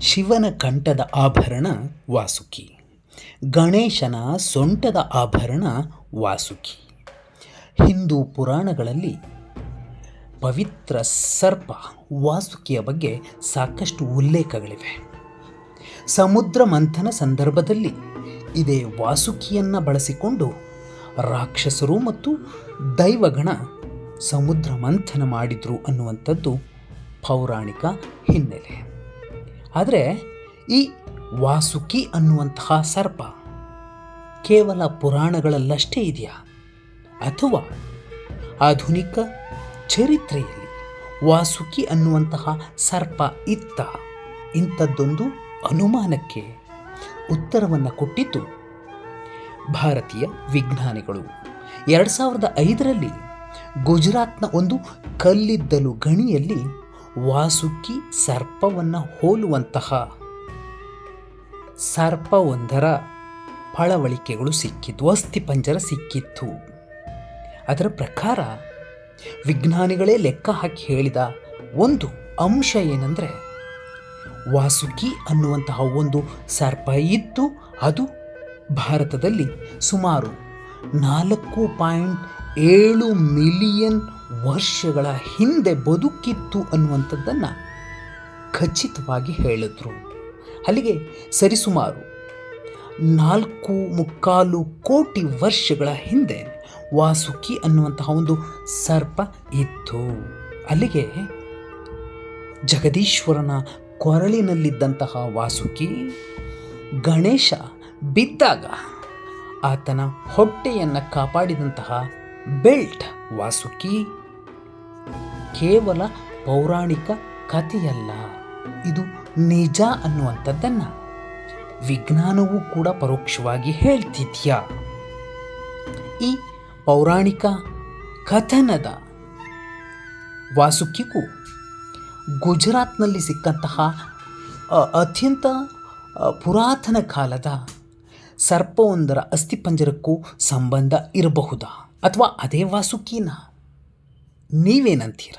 ಶಿವನ ಕಂಠದ ಆಭರಣ ವಾಸುಕಿ. ಗಣೇಶನ ಸೊಂಟದ ಆಭರಣ ವಾಸುಕಿ. ಹಿಂದೂ ಪುರಾಣಗಳಲ್ಲಿ ಪವಿತ್ರ ಸರ್ಪ ವಾಸುಕಿಯ ಬಗ್ಗೆ ಸಾಕಷ್ಟು ಉಲ್ಲೇಖಗಳಿವೆ. ಸಮುದ್ರ ಮಂಥನ ಸಂದರ್ಭದಲ್ಲಿ ಇದೇ ವಾಸುಕಿಯನ್ನು ಬಳಸಿಕೊಂಡು ರಾಕ್ಷಸರು ಮತ್ತು ದೈವಗಣ ಸಮುದ್ರ ಮಂಥನ ಮಾಡಿದರು ಅನ್ನುವಂಥದ್ದು ಪೌರಾಣಿಕ ಹಿನ್ನೆಲೆ. ಆದರೆ ಈ ವಾಸುಕಿ ಅನ್ನುವಂತಹ ಸರ್ಪ ಕೇವಲ ಪುರಾಣಗಳಲ್ಲಷ್ಟೇ ಇದೆಯಾ? ಅಥವಾ ಆಧುನಿಕ ಚರಿತ್ರೆಯಲ್ಲಿ ವಾಸುಕಿ ಅನ್ನುವಂತಹ ಸರ್ಪ ಇತ್ತ? ಇಂಥದ್ದೊಂದು ಅನುಮಾನಕ್ಕೆ ಉತ್ತರವನ್ನು ಕೊಟ್ಟಿತು ಭಾರತೀಯ ವಿಜ್ಞಾನಿಗಳು. ಎರಡು ಸಾವಿರದ ಐದರಲ್ಲಿ ಗುಜರಾತ್ನ ಒಂದು ಕಲ್ಲಿದ್ದಲು ಗಣಿಯಲ್ಲಿ ವಾಸುಕಿ ಸರ್ಪವನ್ನು ಹೋಲುವಂತಹ ಸರ್ಪವೊಂದರ ಪಳವಳಿಕೆಗಳು ಸಿಕ್ಕಿದ್ದು ಅಸ್ಥಿಪಂಜರ ಸಿಕ್ಕಿತ್ತು. ಅದರ ಪ್ರಕಾರ ವಿಜ್ಞಾನಿಗಳೇ ಲೆಕ್ಕ ಹಾಕಿ ಹೇಳಿದ ಒಂದು ಅಂಶ ಏನಂದರೆ, ವಾಸುಕಿ ಅನ್ನುವಂತಹ ಒಂದು ಸರ್ಪ ಇತ್ತು ಅದು ಭಾರತದಲ್ಲಿ ಸುಮಾರು ನಾಲ್ಕು ಪಾಯಿಂಟ್ ಏಳು ಮಿಲಿಯನ್ ವರ್ಷಗಳ ಹಿಂದೆ ಬದುಕಿತ್ತು ಅನ್ನುವಂಥದ್ದನ್ನು ಖಚಿತವಾಗಿ ಹೇಳಿದ್ರು. ಅಲ್ಲಿಗೆ ಸರಿಸುಮಾರು ನಾಲ್ಕು ಮುಕ್ಕಾಲು ಕೋಟಿ ವರ್ಷಗಳ ಹಿಂದೆ ವಾಸುಕಿ ಅನ್ನುವಂತಹ ಒಂದು ಸರ್ಪ ಇತ್ತು. ಅಲ್ಲಿಗೆ ಜಗದೀಶ್ವರನ ಕೊರಳಿನಲ್ಲಿದ್ದಂತಹ ವಾಸುಕಿ ಗಣೇಶ ಬಿದ್ದಾಗ ಆತನ ಹೊಟ್ಟೆಯನ್ನು ಕಾಪಾಡಿದಂತಹ ಬೆಲ್ಟ್ ವಾಸುಕಿ ಕೇವಲ ಪೌರಾಣಿಕ ಕಥೆಯಲ್ಲ. ಇದು ನಿಜ ಅನ್ನುವಂಥದ್ದನ್ನು ವಿಜ್ಞಾನವೂ ಕೂಡ ಪರೋಕ್ಷವಾಗಿ ಹೇಳ್ತಿದ್ಯಾ? ಈ ಪೌರಾಣಿಕ ಕಥನದ ವಾಸುಕಿಗೂ ಗುಜರಾತ್ನಲ್ಲಿ ಸಿಕ್ಕಂತಹ ಅತ್ಯಂತ ಪುರಾತನ ಕಾಲದ ಸರ್ಪವೊಂದರ ಅಸ್ಥಿಪಂಜರಕ್ಕೂ ಸಂಬಂಧ ಇರಬಹುದಾ? ಅಥವಾ ಅದೇ ವಾಸುಕಿನ? ನೀವೇನಂತೀರ?